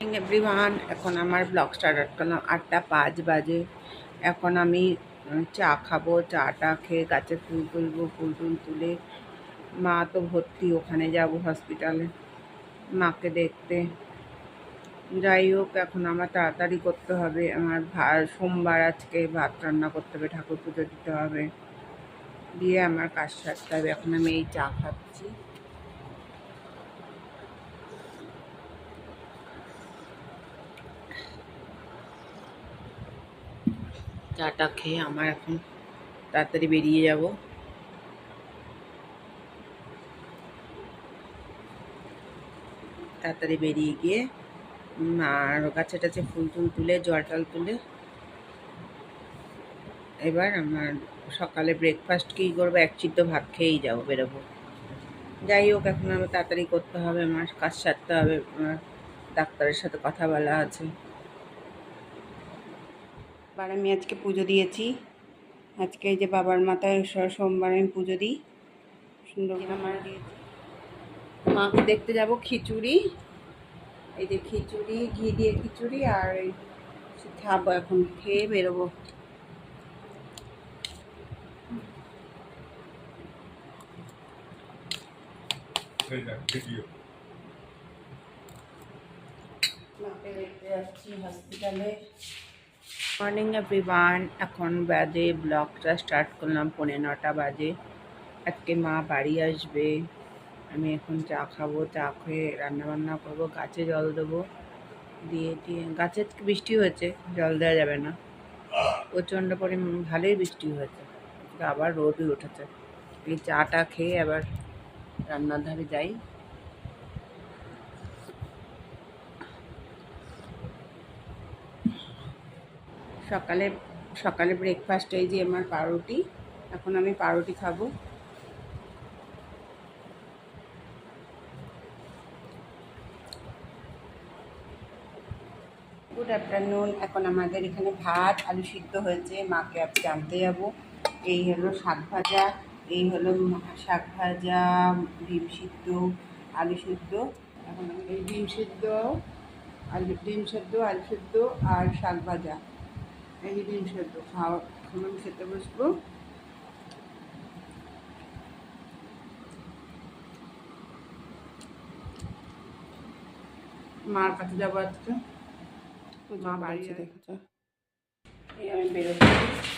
Everyone এখন আমার blog start করলাম আটটা পাঁচ বাজে। এখন আমি চা খাব, চাটা খেয়ে গাছে ফুল তুলবো, ফুল টুল তুলে। মা তো ভর্তি, ওখানে যাব হসপিটালে মাকে দেখতে। যাই হোক, এখন আমার তাড়াতাড়ি করতে হবে। আমার সোমবার আজকে ভাত রান্না করতে হবে, ঠাকুর পুজো দিতে হবে। দিয়ে আমার কাজ সারতে হবে। এখন আমি এই চা খাচ্ছি। চাটা খেয়ে আমার এখন তাড়াতাড়ি বেরিয়ে যাব। তাড়াতাড়ি বেরিয়ে গিয়ে আর গাছে টাছে ফুল টুল তুলে, জল টল তুলে, এবার আমার সকালে ব্রেকফাস্ট কী করব, এক চিত্ত ভাত খেয়েই যাব বেরোবো। যাই হোক, এখন আমার তাড়াতাড়ি করতে হবে, আমার কাজ সারতে হবে, আমার ডাক্তারের সাথে কথা বলা আছে। এবার আমি আজকে পুজো দিয়েছি। আজকে এই যে বাবার মাথায় সোমবার আমি পুজো দিই। সুন্দর আমার দিয়েছি। মাকে দেখতে যাব খিচুড়ি। এই যে খিচুড়ি ঘি দিয়ে খিচুড়ি আর এই খাব এখন খেয়ে বেরোবো। মাকে দেখতে যাচ্ছি হসপিটালে মর্নিং এভরিওয়ান, এখন বাজে, ব্লগটা স্টার্ট করলাম পৌনে নটা বাজে। আজকে মা বাড়ি আসবে, আমি এখন চা খাব, চা খেয়ে রান্নাবান্না করব, গাছে জল দেবো। দিয়ে দিয়ে গাছে বৃষ্টি হয়েছে, জল দেওয়া যাবে না। প্রচণ্ড পরিমাণ, ভালোই বৃষ্টি হয়েছে। আবার রোদই উঠেছে। এই চাটা খেয়ে আবার রান্নার ধারে যাই। সকালে সকালে ব্রেকফাস্ট এই যে আমার পাউরুটি, এখন আমি পাউরুটি খাব। গুড আফটারনুন এখন আমাদের এখানে ভাত, আলু সিদ্ধ হয়েছে, মাকে আজকে আনতে যাব। এই হলো শাক ভাজা, এই হলো শাক ভাজা, ডিম সিদ্ধ, আলু সিদ্ধ। এখন এই ডিম সিদ্ধ, আলু, ডিম সেদ্ধ, আলু সিদ্ধ আর শাক ভাজা। এই যে ডিম সেদ্ধ খাওয়া এখন খেতে বসবো। মার কাছে যাব আজকে। মা বাড়ি দেখেছে এই আমি বেরোচ্ছি।